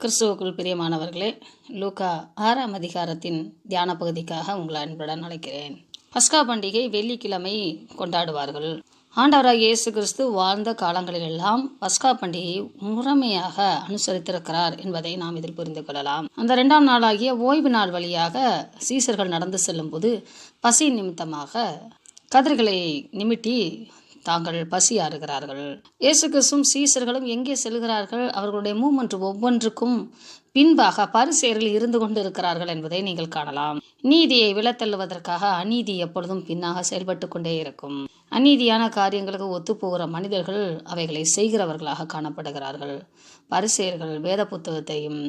கிறிஸ்துவுக்குள் பிரியமானவர்களே லூகா ஆறாம் அதிகாரத்தின் தியான பகுதிக்காக உங்களை அன்புடன் அழைக்கிறேன். பஸ்கா பண்டிகை வெள்ளிக்கிழமை கொண்டாடுவார்கள். ஆண்டவராக இயேசு கிறிஸ்து வாழ்ந்த காலங்களிலெல்லாம் பஸ்கா பண்டிகையை முறைமையாக அனுசரித்திருக்கிறார் என்பதை நாம் இதில் புரிந்து கொள்ளலாம். அந்த இரண்டாம் நாளாகிய ஓய்வு நாள் வழியாக சீசர்கள் நடந்து செல்லும்போது பசி நிமித்தமாக கதிர்களை நிமிட்டி தாங்கள் பசி ஆறுகிறார்கள் இயேசு கிறிஸ்துவும் சீசர்களும் எங்கே செல்கிறார்கள்? அவர்களுடைய மூமெண்ட் ஒவ்வொன்றுக்கும் பின்பாக பரிசேரில் இருந்து கொண்டு இருக்கிறார்கள் என்பதை நீங்கள் காணலாம். நீதியை விலத்தள்ளுவதற்காக அநீதி எப்பொழுதும் பின்னாக செயல்பட்டு கொண்டே இருக்கும். அநீதியான காரியங்களுக்கு ஒத்துப்போகிற மனிதர்கள் அவைகளை செய்கிறவர்களாக காணப்படுகிறார்கள். பரிசேயர்கள் வேத புத்தகத்தையும்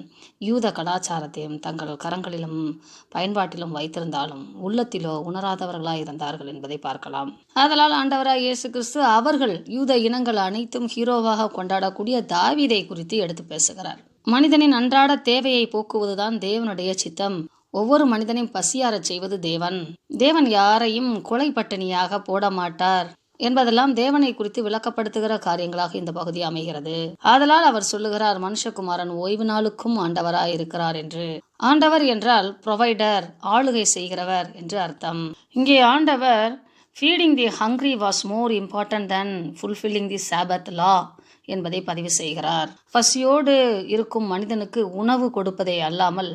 யூத கலாச்சாரத்தையும் தங்கள் கரங்களிலும் பயன்பாட்டிலும் வைத்திருந்தாலும் உள்ளத்திலோ உணராதவர்களாக இருந்தார்கள் என்பதை பார்க்கலாம். ஆதலால் ஆண்டவராய் இயேசு கிறிஸ்து அவர்கள் யூத இனங்கள் அனைத்தும் ஹீரோவாக கொண்டாடக்கூடிய தாவிதை குறித்து எடுத்து பேசுகிறார். மனிதனின் அன்றாட தேவையை போக்குவதுதான் தேவனுடைய சித்தம். ஒவ்வொரு மனிதனையும் பசியாரச் செய்வது தேவன். தேவன் யாரையும் கொலை பட்டினியாக போட மாட்டார் என்பதெல்லாம் தேவனை குறித்து விளக்கப்படுத்துகிற காரியங்களாக இந்த பகுதி அமைகிறது. ஆதலால் அவர் சொல்லுகிறார் மனுஷகுமாரன் ஓய்வு நாளுக்கும் ஆண்டவராய் இருக்கிறார் என்று. ஆண்டவர் என்றால் ப்ரொவைடர் ஆளுகை செய்கிறவர் என்று அர்த்தம். இங்கே ஆண்டவர் feeding the hungry was more important then fulfilling the Sabbath law என்பதை பதிவு செய்கிறார். பசியோடு இருக்கும் மனிதனுக்கு உணவு கொடுப்பதை அல்லாமல்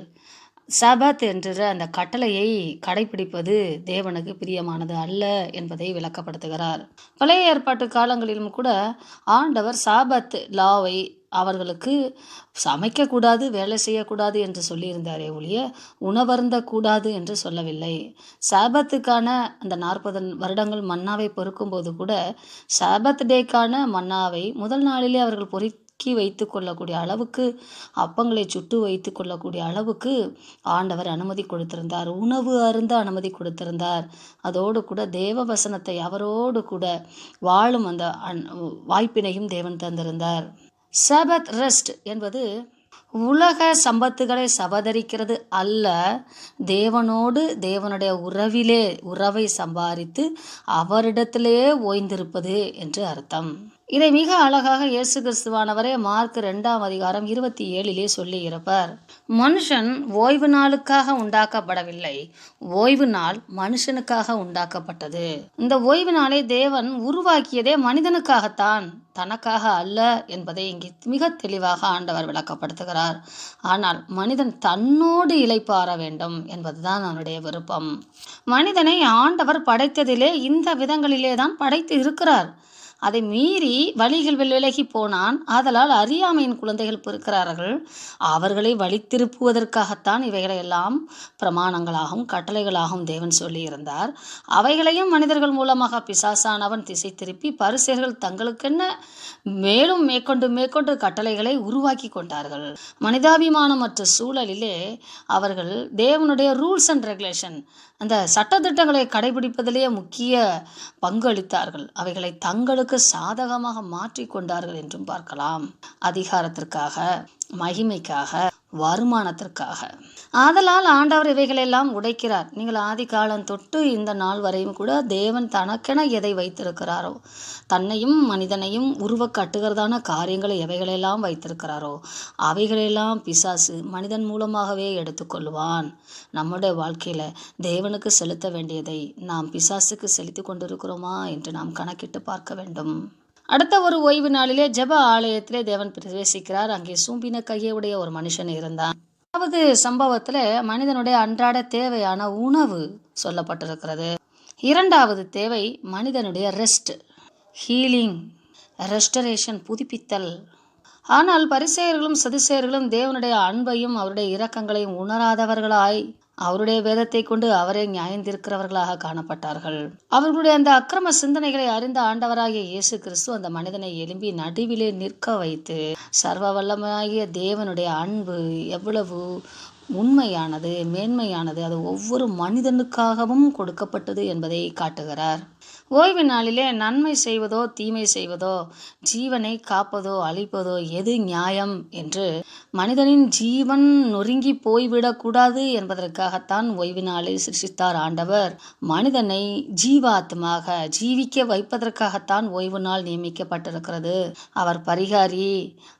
சபத் என்ற அந்த கட்டளையை கடைபிடிப்பது தேவனுக்கு பிரியமானது அல்ல என்பதை விளக்கப்படுத்துகிறார். பழைய ஏற்பாட்டு காலங்களிலும் கூட ஆண்டவர் சாபத் லாவை அவர்களுக்கு சமைக்கக்கூடாது வேலை செய்யக்கூடாது என்று சொல்லியிருந்தாரே ஒழிய உணவருந்த கூடாது என்று சொல்லவில்லை. சாபத்துக்கான அந்த நாற்பது வருடங்கள் மன்னாவை பொறுக்கும்போது கூட சாபத் டேக்கான மன்னாவை முதல் நாளிலே அவர்கள் பொறி தூக்கி வைத்து கொள்ளக்கூடிய அளவுக்கு அப்பங்களை சுட்டு வைத்து கொள்ளக்கூடிய அளவுக்கு ஆண்டவர் அனுமதி கொடுத்திருந்தார். உணவு அருந்த அனுமதி கொடுத்திருந்தார். அதோடு கூட தேவ வசனத்தை அவரோடு கூட வாழும் அந்த வாய்ப்பினையும் தேவன் தந்திருந்தார். சபத் ரெஸ்ட் என்பது உலக சம்பத்துகளை சபதரிக்கிறது அல்ல. தேவனோடு தேவனுடைய உறவிலே உறவை சம்பாதித்து அவரிடத்திலே ஓய்ந்திருப்பது என்று அர்த்தம். இதை மிக அழகாக இயேசு கிறிஸ்துவானவரே மார்க் ரெண்டாம் அதிகாரம் இருபத்தி ஏழிலே சொல்லியிருப்பார். மனுஷன் ஓய்வு நாளுக்காக உண்டாக்கப்படவில்லை. ஓய்வு நாள் மனுஷனுக்காக உண்டாக்கப்பட்டது. இந்த ஓய்வு நாளை தேவன் உருவாக்கியதே மனிதனுக்காகத்தான் தனக்காக அல்ல என்பதை இங்கே மிக தெளிவாக ஆண்டவர் விளக்கப்படுத்துகிறார். ஆனால் மனிதன் தன்னோடு இழைப்பார வேண்டும் என்பதுதான் அவனுடைய விருப்பம். மனிதனை ஆண்டவர் படைத்ததிலே இந்த விதங்களிலே தான் படைத்து இருக்கிறார். அதை மீறி வழிகள் விலகி போனான். ஆதலால் அறியாமையின் குழந்தைகள் பிறக்கிறார்கள். அவர்களை வழித்திருப்புவதற்காகத்தான் இவைகளை எல்லாம் பிரமாணங்களாகவும் கட்டளைகளாகவும் தேவன் சொல்லியிருந்தார். அவைகளையும் மனிதர்கள் மூலமாக பிசாசானவன் திசை திருப்பி பரிசேர்கள் தங்களுக்கென்ன மேலும் மேற்கொண்டு மேற்கொண்டு கட்டளைகளை உருவாக்கி கொண்டார்கள். மனிதாபிமானமற்ற சூழலிலே அவர்கள் தேவனுடைய ரூல்ஸ் அண்ட் ரெகுலேஷன் அந்த சட்டத்திட்டங்களை கடைபிடிப்பதிலேயே முக்கிய பங்கு அளித்தார்கள். அவைகளை தங்களுக்கு சாதகமாக மாற்றிக்கொண்டார்கள் என்றும் பார்க்கலாம். அதிகாரத்திற்காக மகிமைக்காக வருமானத்திற்காக. ஆதலால் ஆண்டவர் இவைகளெல்லாம் உடைக்கிறார். நீங்கள் ஆதி காலம் தொட்டு இந்த நாள் வரையும் கூட தேவன் தனக்கென எதை வைத்திருக்கிறாரோ தன்னையும் மனிதனையும் உருவ கட்டுகிறதான காரியங்களை எவைகளெல்லாம் வைத்திருக்கிறாரோ அவைகளெல்லாம் பிசாசு மனிதன் மூலமாகவே எடுத்துக்கொள்வான். நம்முடைய வாழ்க்கையில் தேவனுக்கு செலுத்த வேண்டியதை நாம் பிசாசுக்கு செலுத்தி கொண்டிருக்கிறோமா என்று நாம் கணக்கிட்டு பார்க்க வேண்டும். அடுத்த ஒரு ஓய்வு நாளிலே ஜெப ஆலயத்திலே தேவன் பிரவேசிக்கிறார். அங்கே சூம்பின கையுடைய ஒரு மனுஷன் இருந்தான். அதாவது சம்பவத்துல மனிதனுடைய அன்றாட தேவையான உணவு சொல்லப்பட்டிருக்கிறது. இரண்டாவது தேவை மனிதனுடைய ரெஸ்ட் ஹீலிங் ரெஸ்டரேஷன் புதுப்பித்தல். ஆனால் பரிசெயர்களும் சதிசெயர்களும் தேவனுடைய அன்பையும் அவருடைய இரக்கங்களையும் உணராதவர்களாய் அவருடைய வேதத்தை கொண்டு அவரே நியாயந்திருக்கிறவர்களாக காணப்பட்டார்கள். அவர்களுடைய அந்த அக்கிரம சிந்தனைகளை அறிந்த ஆண்டவராகிய இயேசு கிறிஸ்து அந்த மனிதனை எழும்பி நடுவிலே நிற்க வைத்து சர்வ வல்லமாகிய தேவனுடைய அன்பு எவ்வளவு உண்மையானது மேன்மையானது அது ஒவ்வொரு மனிதனுக்காகவும் கொடுக்கப்பட்டது என்பதை காட்டுகிறார். ஓய்வு நாளிலே நன்மை செய்வதோ தீமை செய்வதோ ஜீவனை காப்பதோ அழிப்பதோ எது நியாயம் என்று மனிதனின் ஜீவன் நொறுங்கி போய்விடக்கூடாது என்பதற்காகத்தான் ஓய்வு நாளை சிருஷ்டித்தார் ஆண்டவர். மனிதனை ஜீவாத்மாக ஜீவிக்க வைப்பதற்காகத்தான் ஓய்வு நாள் நியமிக்கப்பட்டிருக்கிறது. அவர் பரிகாரி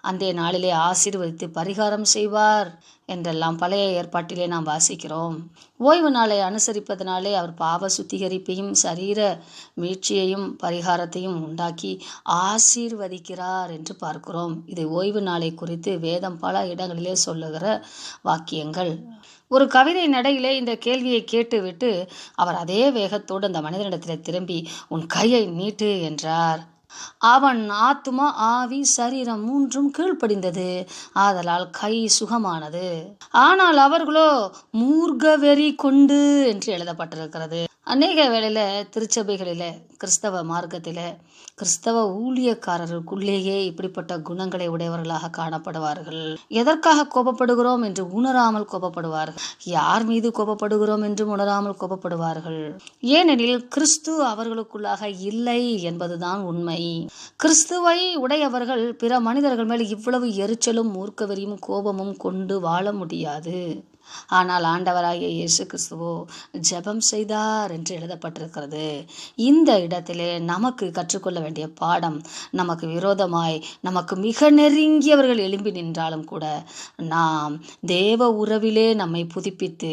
அந்த நாளிலே ஆசீர்வதித்து பரிகாரம் செய்வார். என்றெல்லாம் பழைய ஏற்பாட்டிலே நாம் வாசிக்கிறோம். ஓய்வு நாளை அனுசரிப்பதனாலே அவர் பாவ சுத்திகரிப்பையும் சரீர மீட்சியையும் பரிகாரத்தையும் உண்டாக்கி ஆசீர்வதிக்கிறார் என்று பார்க்கிறோம். இது ஓய்வு நாளை குறித்து வேதம் பல இடங்களிலே சொல்லுகிற வாக்கியங்கள். ஒரு கவிதை நடையிலே இந்த கேள்வியை கேட்டுவிட்டு அவர் அதே வேகத்தோடு அந்த மனிதனிடத்தில் திரும்பி உன் கையை நீட்டு என்றார். அவன் ஆத்துமா ஆவி சரீரம் மூன்றும் கீழ்ப்படிந்தது. ஆதலால் கை சுகமானது. ஆனால் அவர்களோ மூர்க வெறி கொண்டு என்று எழுதப்பட்டிருக்கிறது. அநேக வேளையில் திருச்சபைகளில் கிறிஸ்தவ மார்க்கத்தில் கிறிஸ்தவ ஊழியக்காரர்களுக்குள்ளேயே இப்படிப்பட்ட குணங்களை உடையவர்களாக காணப்படுவார்கள். எதற்காக கோபப்படுகிறோம் என்று உணராமல் கோபப்படுவார்கள்? யார் மீது கோபப்படுகிறோம் என்றும் உணராமல் கோபப்படுவார்கள்? ஏனெனில் கிறிஸ்து அவர்களுக்குள்ளாக இல்லை என்பதுதான் உண்மை. கிறிஸ்துவை உடையவர்கள் பிற மனிதர்கள் மேல் இவ்வளவு எரிச்சலும் மூர்க்கவெறியும் கோபமும் கொண்டு வாழ முடியாது. ஆனால் ஆண்டவராகிய இயேசு கிறிஸ்துவோ ஜெபம் செய்தார் என்று எழுதப்பட்டிருக்கிறது. இந்த இடத்திலே நமக்கு கற்றுக்கொள்ள வேண்டிய பாடம் நமக்கு விரோதமாய் நமக்கு மிக நெருங்கியவர்கள் எழும்பி நின்றாலும் கூட நாம் தேவ உறவிலே நம்மை புதுப்பித்து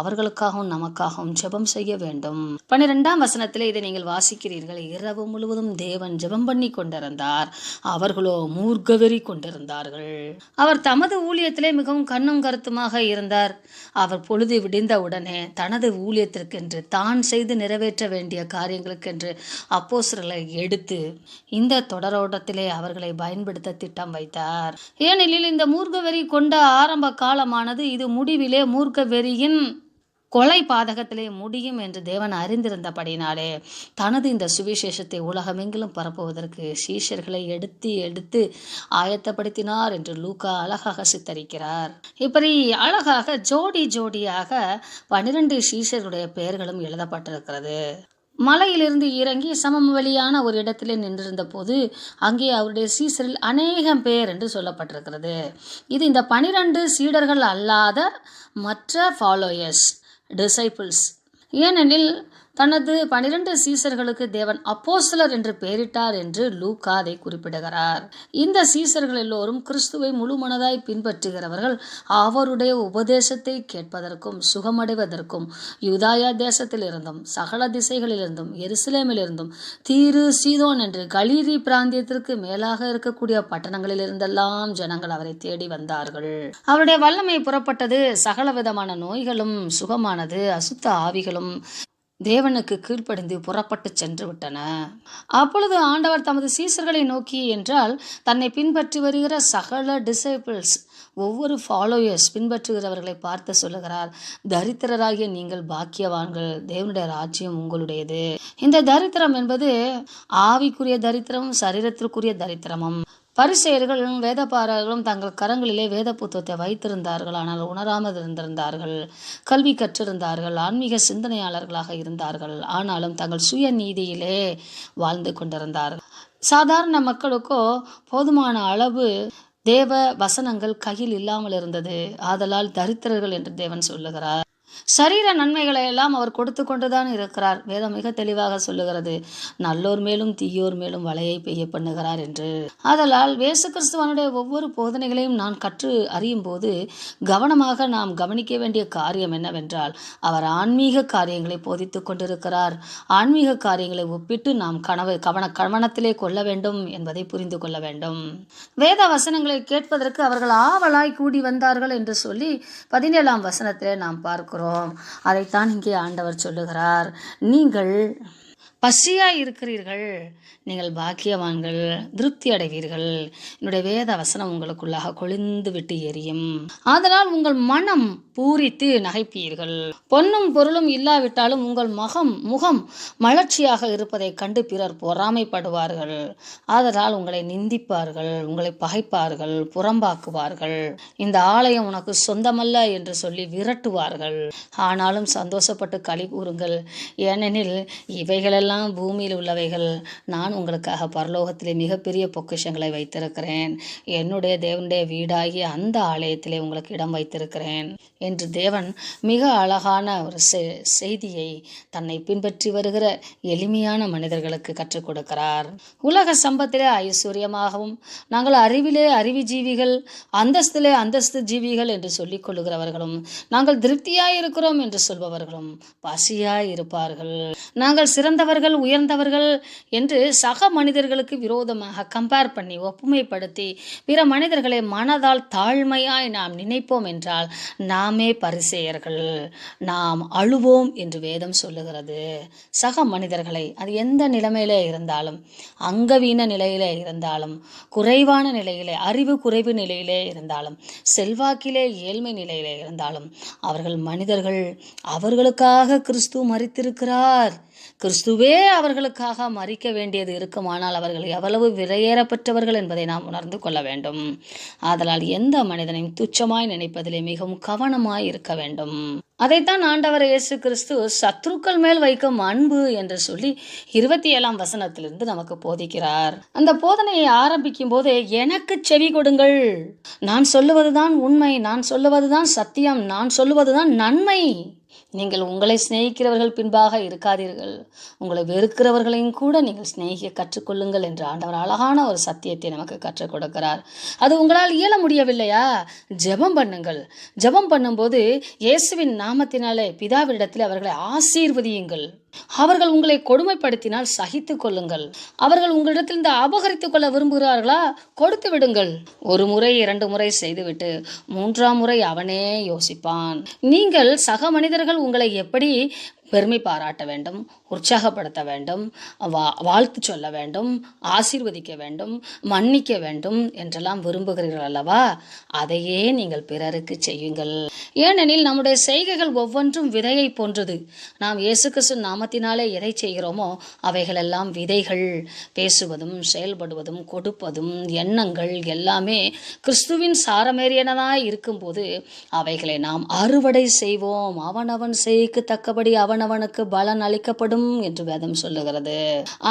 அவர்களுக்காகவும் நமக்காகவும் ஜெபம் செய்ய வேண்டும். பன்னிரெண்டாம் வசனத்திலே இதை நீங்கள் வாசிக்கிறீர்கள். இரவு முழுவதும் தேவன் ஜெபம் பண்ணி கொண்டிருந்தார். அவர்களோ மூர்கவெறி கொண்டிருந்தார்கள். அவர் தமது ஊழியத்திலே மிகவும் கண்ணும் கருத்துமாக இருந்தார். அவர் பொழுது விடிந்த உடனே தனது ஊழியத்திற்கென்று தான் செய்து நிறைவேற்ற வேண்டிய காரியங்களுக்கென்று அப்போஸ்தலர்களை எடுத்து இந்த தொடரோட்டத்திலே அவர்களை பயன்படுத்த திட்டம் வைத்தார். ஏனெனில் இந்த மூர்க்கவெறி கொண்ட ஆரம்ப காலமானது இது முடிவிலே மூர்க்கவெறியின் கொலை பாதகத்திலே முடியும் என்று தேவன் அறிந்திருந்தபடினாலே தனது இந்த சுவிசேஷத்தை உலகமெங்கிலும் பரப்புவதற்கு சீஷர்களை எடுத்து எடுத்து ஆயத்தப்படுத்தினார் என்று லூக்கா அழகாக சித்தரிக்கிறார். இப்படி அழகாக ஜோடி ஜோடியாக பனிரெண்டு சீஷர்களுடைய பெயர்களும் எழுதப்பட்டிருக்கிறது. மலையிலிருந்து இறங்கி சமவெளியான ஒரு இடத்திலே நின்றிருந்த போது அங்கே அவருடைய சீசரில் அநேகம் பேர் என்று சொல்லப்பட்டிருக்கிறது. இது இந்த பனிரெண்டு சீடர்கள் அல்லாத மற்ற ஃபாலோயர்ஸ் டிசைபிள்ஸ் ஏனெனில் தனது பனிரெண்டு சீசர்களுக்கு தேவன் அப்போஸ்தலர் என்று பெயரிட்டார் என்று லூக்கா அதை குறிப்பிடுகிறார். இந்த சீசர்கள் எல்லோரும் கிறிஸ்துவை முழுமனதாய் பின்பற்றுகிறவர்கள். அவருடைய உபதேசத்தை கேட்பதற்கும் சுகமடைவதற்கும் யுதாயா தேசத்திலிருந்தும் சகல திசைகளிலிருந்தும் எருசலேமிலிருந்தும் தீரு சீதோன் என்று கலீரி பிராந்தியத்திற்கு மேலாக இருக்கக்கூடிய பட்டணங்களிலிருந்தெல்லாம் ஜனங்கள் அவரை தேடி வந்தார்கள். அவருடைய வல்லமை புறப்பட்டது சகல விதமான நோய்களும் சுகமானது அசுத்த ஆவிகளும். தேவனுக்கு கீழ்ப்படிந்து புறப்பட்டு சென்று விட்டன. அப்பொழுது ஆண்டவர் தமது சீசர்களை நோக்கி என்றால் தன்னை பின்பற்றி வருகிற சகல டிசைபிள்ஸ் ஒவ்வொரு ஃபாலோயர்ஸ் பின்பற்றுகிறவர்களை பார்த்து சொல்லுகிறார். தரித்திரராகிய நீங்கள் பாக்கியவான்கள் தேவனுடைய ராஜ்யம் உங்களுடையது. இந்த தரித்திரம் என்பது ஆவிக்குரிய தரித்திரமும் சரீரத்திற்குரிய தரித்திரமும். பரிசெயர்களும் வேதப்பாரர்களும் தங்கள் கரங்களிலே வேத புத்தகத்தை வைத்திருந்தார்கள். ஆனால் உணராமல் இருந்திருந்தார்கள். கல்வி கற்றிருந்தார்கள். ஆன்மீக சிந்தனையாளர்களாக இருந்தார்கள். ஆனாலும் தங்கள் சுய நீதியிலே வாழ்ந்து கொண்டிருந்தார்கள். சாதாரண மக்களுக்கோ போதுமான அளவு தேவ வசனங்கள் கையில் இல்லாமல் இருந்தது. ஆதலால் தரித்திரர்கள் என்று தேவன் சொல்லுகிறார். சரீர நன்மைகளை எல்லாம் அவர் கொடுத்து கொண்டுதான் இருக்கிறார். வேதம் மிக தெளிவாக சொல்லுகிறது. நல்லோர் மேலும் தீயோர் மேலும் வலையை பெய்ய பண்ணுகிறார் என்று. ஆதலால் வேசு கிறிஸ்துவனுடைய ஒவ்வொரு போதனைகளையும் நான் கற்று அறியும் போது கவனமாக நாம் கவனிக்க வேண்டிய காரியம் என்னவென்றால் அவர் ஆன்மீக காரியங்களை போதித்து கொண்டிருக்கிறார். ஆன்மீக காரியங்களை ஒப்பிட்டு நாம் கனவு கவன கவனத்திலே கொள்ள வேண்டும் என்பதை புரிந்து கொள்ள வேண்டும். வேத வசனங்களை கேட்பதற்கு அவர்கள் ஆவலாய் கூடி வந்தார்கள் என்று சொல்லி பதினேழாம் வசனத்திலே நாம் பார்க்கிறோம். அதைத்தான் இங்கே ஆண்டவர் சொல்லுகிறார். நீங்கள் பசியாக இருக்கிறீர்கள் நீங்கள் பாக்கியவான்கள் திருப்தி அடைவீர்கள் என்னுடைய வேத வசனம் உங்களுக்குள்ளாக கொழிந்து விட்டு எரியும். அதனால் உங்கள் மனம் பூரித்து நகைப்பீர்கள். பொன்னும் பொருளும் இல்லாவிட்டாலும் உங்கள் மகம் முகம் மலர்ச்சியாக இருப்பதை கண்டு பிறர் பொறாமைப்படுவார்கள். ஆதலால் உங்களை நிந்திப்பார்கள் உங்களை பகைப்பார்கள் புறம்பாக்குவார்கள். இந்த ஆலயம் உனக்கு சொந்தமல்ல என்று சொல்லி விரட்டுவார்கள். ஆனாலும் சந்தோஷப்பட்டு களி கூறுங்கள். ஏனெனில் இவைகளெல்லாம் எல்லாம் பூமியில் உள்ளவைகள். நான் உங்களுக்காக பரலோகத்திலே மிகப்பெரிய பொக்கிஷங்களை வைத்திருக்கிறேன். என்னுடைய தேவனுடைய வீடாகிய அந்த ஆலயத்திலே உங்களுக்கு இடம் வைத்திருக்கிறேன். என்று தேவன் மிக அழகான ஒரு செ- செய்தியை தன்னை பின்பற்றி வருகிற எளிமையான மனிதர்களுக்கு கற்றுக் கொடுக்கிறார். உலக சம்பத்திலே ஐஸ்வர்யமாகவும் நாங்கள் அறிவிலே அறிவி ஜீவிகள் அந்தஸ்திலே அந்தஸ்து ஜீவிகள் என்று சொல்லிக் கொள்ளுகிறவர்களும் நாங்கள் திருப்தியாய் இருக்கிறோம் என்று சொல்பவர்களும் பசியாய் இருப்பார்கள் நாங்கள் சிறந்தவர்கள் உயர்ந்தவர்கள் என்று சக மனிதர்களுக்கு விரோதமாக கம்பேர் பண்ணி ஒப்புமைப்படுத்தி பிற மனிதர்களை மனதால் தாழ்மையாய் நாம் நினைப்போம் என்றால் நாமே பரிசேயர்கள். நாம் அழுவோம் என்று வேதம் சொல்லுகிறது. சக மனிதர்களை அது எந்த நிலைமையிலே இருந்தாலும் அங்கவீன நிலையிலே இருந்தாலும் குறைவான நிலையிலே அறிவு குறைவு நிலையிலே இருந்தாலும் செல்வாக்கிலே ஏழ்மை நிலையிலே இருந்தாலும் அவர்கள் மனிதர்கள் அவர்களுக்காக கிறிஸ்து மறித்திருக்கிறார். கிறிஸ்துவே அவர்களுக்காக மறிக்க வேண்டியது இருக்குமானால் அவர்கள் எவ்வளவு விலையேறப்பட்டவர்கள் என்பதை நாம் உணர்ந்து கொள்ள வேண்டும். ஆதலால் எந்த மனிதனையும் துச்சமாய் நினைப்பதிலே மிகவும் கவனமாய் இருக்க வேண்டும். அதைத்தான் ஆண்டவர் இயேசு கிறிஸ்து சத்ருக்கள் மேல் வைக்கும் அன்பு என்று சொல்லி இருபத்தி ஏழாம் வசனத்திலிருந்து நமக்கு போதிக்கிறார். அந்த போதனையை ஆரம்பிக்கும் போது எனக்கு செவி கொடுங்கள். நான் சொல்லுவதுதான் உண்மை நான் சொல்லுவதுதான் சத்தியம் நான் சொல்லுவதுதான் நன்மை. நீங்கள் உங்களை சிநேகிக்கிறவர்கள் பின்பாக இருக்காதீர்கள். உங்களை வெறுக்கிறவர்களையும் கூட நீங்கள் சிநேகிக்க கற்றுக்கொள்ளுங்கள் என்று ஆண்டவர் அழகான ஒரு சத்தியத்தை நமக்கு கற்றுக் கொடுக்கிறார். அது உங்களால் இயல முடியவில்லையா? ஜெபம் பண்ணுங்கள். ஜெபம் பண்ணும்போது இயேசுவின் நாமத்தினாலே பிதாவிடத்தில் அவர்களை ஆசீர்வதியுங்கள். அவர்கள் உங்களை கொடுமைப்படுத்தினால் சகித்து கொள்ளுங்கள். அவர்கள் உங்களிடத்திலிருந்து அபகரித்துக் கொள்ள விரும்புகிறார்களா? கொடுத்து விடுங்கள். ஒரு முறை இரண்டு முறை செய்துவிட்டு மூன்றாம் முறை அவனே யோசிப்பான். நீங்கள் சக மனிதர்கள் உங்களை எப்படி பெருமை பாராட்ட வேண்டும் உற்சாகப்படுத்த வேண்டும் வா வாழ்த்து சொல்ல வேண்டும் ஆசீர்வதிக்க வேண்டும் மன்னிக்க வேண்டும் என்றெல்லாம் விரும்புகிறீர்கள் அல்லவா? அதையே நீங்கள் பிறருக்கு செய்யுங்கள். ஏனெனில் நம்முடைய செய்கைகள் ஒவ்வொன்றும் விதையை போன்றது. நாம் இயேசு கிறிஸ்து நாமத்தினாலே எதை செய்கிறோமோ அவைகளெல்லாம் விதைகள். பேசுவதும் செயல்படுவதும் கொடுப்பதும் எண்ணங்கள் எல்லாமே கிறிஸ்துவின் சாரமேறியனாய் இருக்கும்போது அவைகளை நாம் அறுவடை செய்வோம். அவனவன் செய்க்கு தக்கபடி அவன் அவனவனுக்கு பலன் அளிக்கப்படும் என்று வேதம் சொல்லுகிறது.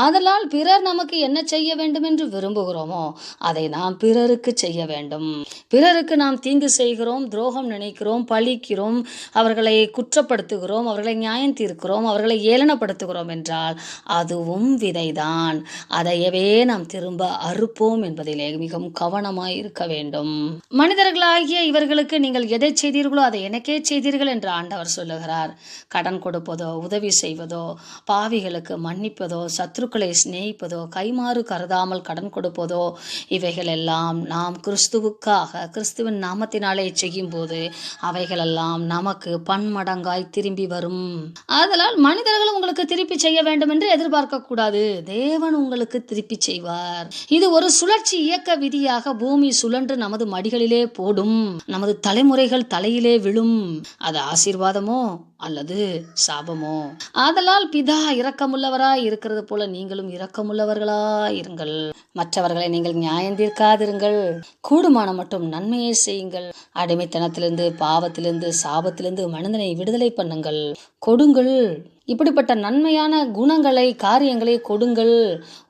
ஆதலால் பிறர் நமக்கு என்ன செய்ய வேண்டும் என்று விரும்புகிறோமோ அதை நாம் பிறருக்கு செய்ய வேண்டும். பிறருக்கு நாம் தீங்கு செய்கிறோம் துரோகம் நினைக்கிறோம் பழிக்கிறோம் அவர்களை குற்றப்படுத்துகிறோம் அவர்களை நியாயம் தீர்க்கிறோம் அவர்களை ஏளனப்படுத்துகிறோம் என்றால் அதுவும் விதைதான். அதையவே நாம் திரும்ப அறுப்போம் என்பதிலே மிகவும் கவனமாய் இருக்க வேண்டும். மனிதர்களாகிய இவர்களுக்கு நீங்கள் எதை செய்தீர்களோ அதை எனக்கே செய்தீர்கள் என்று ஆண்டவர் சொல்லுகிறார். கடன் கொடுப்பது உதவி செய்வதோ பாவிகளுக்கு மன்னிப்பதோ சத்துருக்களை சிநேகிப்பதோ கைமாறு கருதாமல் கடன் கொடுப்பதோ இவைகளெல்லாம் நாம் கிறிஸ்துவுக்காக கிறிஸ்துவின் நாமத்தினாலே செய்யும்போது அவைகளெல்லாம் நமக்கு பன்மடங்காய் திரும்பி வரும். ஆதலால் மனிதர்கள் உங்களுக்கு திருப்பி செய்ய வேண்டும் என்று எதிர்பார்க்க கூடாது தேவன் உங்களுக்கு திருப்பி செய்வார். இது ஒரு சுழற்சி இயக்க விதியாக பூமி சுழன்று நமது மடிகளிலே போடும். நமது தலைமுறைகள் தலையிலே விழும். அது ஆசீர்வாதமோ? அல்லது சாபமோ? ஆதலால் பிதா இரக்கமுள்ளவராய் இருக்கிறது போல நீங்களும் இரக்கமுள்ளவர்களாய் இருங்கள். மற்றவர்களை நீங்கள் நியாயம் தீர்க்காதிருங்கள். கூடுமான மட்டும் நன்மையை செய்யுங்கள். அடிமைத்தனத்திலிருந்து பாவத்திலிருந்து சாபத்திலிருந்து மனிதனை விடுதலை பண்ணுங்கள். கொடுங்கள். இப்படிப்பட்ட நன்மையான குணங்களை காரியங்களை கொடுங்கள்.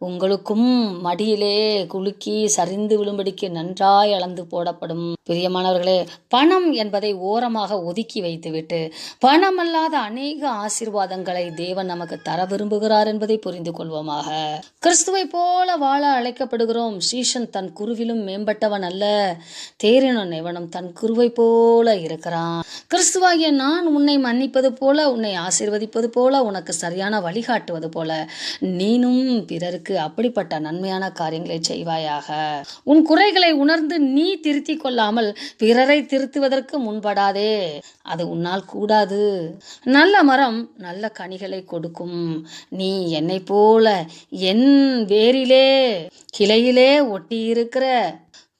உங்களுக்கும் மடியிலே குலுக்கி சரிந்து விழும்படிக்கு நன்றாய் அளந்து போடப்படும். பிரியமானவர்களே பணம் என்பதை ஓரமாக ஒதுக்கி வைத்துவிட்டு பணமல்லாத அநேக ஆசீர்வாதங்களை தேவன் நமக்கு தர விரும்புகிறார் என்பதை புரிந்து கொள்வோமாக. கிறிஸ்துவை போல வாழ அழைக்கப்படுகிறோம். ஸ்ரீஷன் தன் குருவிலும் மேம்பட்டவன் அல்ல. தேரினன் எவனும் தன் குருவை போல இருக்கிறான். கிறிஸ்துவாகிய நான் உன்னை மன்னிப்பது போல உன்னை ஆசீர்வதிப்பது போல போல உனக்கு சரியான வழிகாட்டுவது போல நீனும் பிறருக்கு அப்படிப்பட்ட நன்மையான காரியங்களை செய்வாயாக. உன் குறைகளை உணர்ந்து நீ திருத்திக் கொள்ளாமல் பிறரை திருத்துவதற்கு முன்படாதே. அது உன்னால் கூடாது. நல்ல மரம் நல்ல கனிகளை கொடுக்கும். நீ என்னை போல என் வேரிலே கிளையிலே ஒட்டியிருக்கிற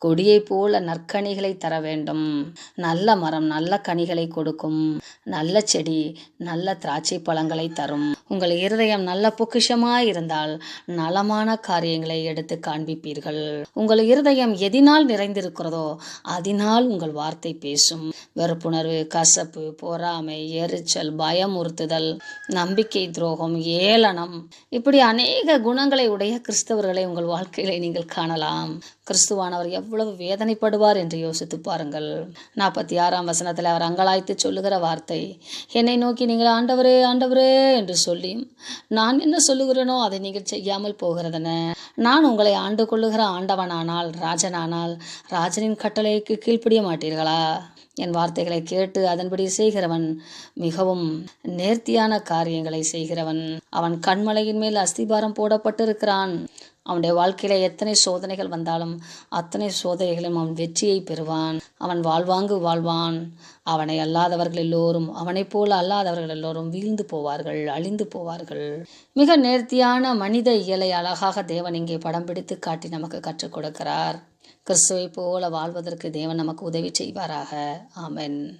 கொடியைப் போல நற்கனிகளை தர வேண்டும். நல்ல மரம் நல்ல கனிகளை கொடுக்கும். நல்ல செடி நல்ல திராட்சை பழங்களை தரும். உங்கள் இருதயம் நல்ல பொக்கிஷமாய் இருந்தால் நலமான காரியங்களை எடுத்து காண்பிப்பீர்கள். உங்கள் இருதயம் எதினால் நிறைந்திருக்கிறதோ அதனால் உங்கள் வார்த்தை பேசும். வெறுப்புணர்வு கசப்பு பொறாமை எரிச்சல் பயமுறுத்துதல் நம்பிக்கை துரோகம் ஏளனம். இப்படி அநேக குணங்களை உடைய கிறிஸ்தவர்களை உங்கள் வாழ்க்கையில நீங்கள் காணலாம். கிறிஸ்துவானவர் எவ்வளவு வேதனைப்படுவார் என்று யோசித்து பாருங்கள். நாற்பத்தி ஆறாம் வசனத்தில் அவர் அங்கலாய்த்து சொல்லுகிற வார்த்தை என்னை நோக்கி நீங்கள் ஆண்டவரே ஆண்டவரே என்று சொல்லி நான் என்ன சொல்லுகிறேனோ அதை நீங்கள் செய்யாமல் போகிறதென. நான் உங்களை ஆண்டு கொள்ளுகிற ஆண்டவனானால் ராஜனானால் ராஜனின் கட்டளைக்கு கீழ்ப்படிய மாட்டீர்களா என் வார்த்தைகளை கேட்டு அதன்படி செய்கிறவன் மிகவும் நேர்த்தியான காரியங்களை செய்கிறவன். அவன் கண்மலையின் மேல் அஸ்திபாரம் போடப்பட்டிருக்கிறான். அவனுடைய வாழ்க்கையில எத்தனை சோதனைகள் வந்தாலும் அத்தனை சோதனைகளும் அவன் வெற்றியை பெறுவான். அவன் வாழ்வாங்கு வாழ்வான். அவனை அல்லாதவர்கள் எல்லோரும் அவனைப் போல அல்லாதவர்கள் எல்லோரும் வீழ்ந்து போவார்கள் அழிந்து போவார்கள். மிக நேர்த்தியான மனித இயலை அழகாக தேவன் இங்கே படம் பிடித்து காட்டி நமக்கு கற்றுக் கொடுக்கிறார். கிறிஸ்துவை போல வாழ்வதற்கு தேவன் நமக்கு உதவி செய்வாராக. ஆமென்.